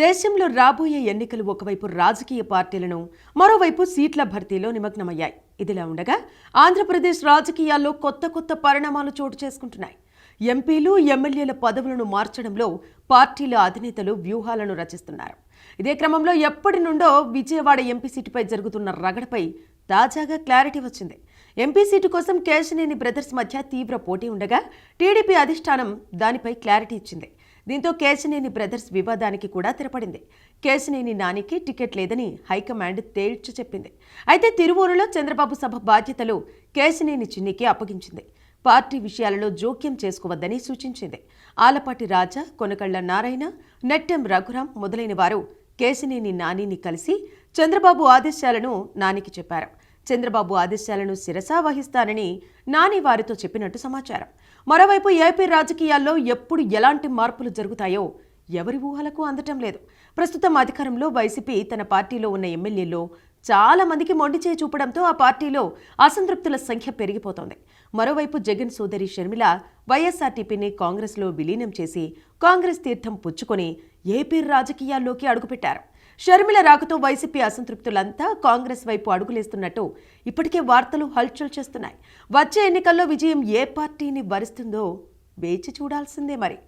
దేశంలో రాబోయే ఎన్నికలు ఒకవైపు రాజకీయ పార్టీలను మరోవైపు సీట్ల భర్తీలో నిమగ్నమయ్యాయి. ఇదిలా ఉండగా ఆంధ్రప్రదేశ్ రాజకీయాల్లో కొత్త కొత్త పరిణామాలు చోటు చేసుకుంటున్నాయి. ఎంపీలు ఎమ్మెల్యేల పదవులను మార్చడంలో పార్టీల అధినేతలు వ్యూహాలను రచిస్తున్నారు. ఇదే క్రమంలో ఎప్పటి నుండో విజయవాడ ఎంపీ సీటుపై జరుగుతున్న రగడపై తాజాగా క్లారిటీ వచ్చింది. ఎంపీ సీటు కోసం కేశనేని బ్రదర్స్ మధ్య తీవ్ర పోటీ ఉండగా టీడీపీ అధిష్టానం దానిపై క్లారిటీ ఇచ్చింది. దీంతో కేశినేని బ్రదర్స్ వివాదానికి కూడా తెరపడింది. కేశినేని నానికి టికెట్ లేదని హైకమాండ్ తేల్చి చెప్పింది. అయితే తిరువూరులో చంద్రబాబు సభ బాధ్యతలు కేశినేని చిన్నికి అప్పగించింది. పార్టీ విషయాలలో జోక్యం చేసుకోవద్దని సూచించింది. ఆలపాటి రాజా కొనకళ్ళ నారాయణ నెట్టెం రఘురాం మొదలైన వారు కేశినేని నానిని కలిసి చంద్రబాబు ఆదేశాలను నానికి చెప్పారు. చంద్రబాబు ఆదేశాలను శిరసా వహిస్తానని నాని వారితో చెప్పినట్టు సమాచారం. మరోవైపు ఏపీ రాజకీయాల్లో ఎప్పుడు ఎలాంటి మార్పులు జరుగుతాయో ఎవరి ఊహలకు అందటం లేదు. ప్రస్తుతం అధికారంలో వైసీపీ తన పార్టీలో ఉన్న ఎమ్మెల్యేల్లో చాలా మందికి మొండి చేయి చూపడంతో ఆ పార్టీలో అసంతృప్తుల సంఖ్య పెరిగిపోతోంది. మరోవైపు జగన్ సోదరి షర్మిల వైఎస్ఆర్టీపీని కాంగ్రెస్లో విలీనం చేసి కాంగ్రెస్ తీర్థం పుచ్చుకొని ఏపీ రాజకీయాల్లోకి అడుగుపెట్టారు. షర్మిల రాకతో వైసీపీ అసంతృప్తులంతా కాంగ్రెస్ వైపు అడుగులేస్తున్నట్టు ఇప్పటికే వార్తలు హల్చల్ చేస్తున్నాయి. వచ్చే ఎన్నికల్లో విజయం ఏ పార్టీని భరిస్తుందో వేచి చూడాల్సిందే మరి.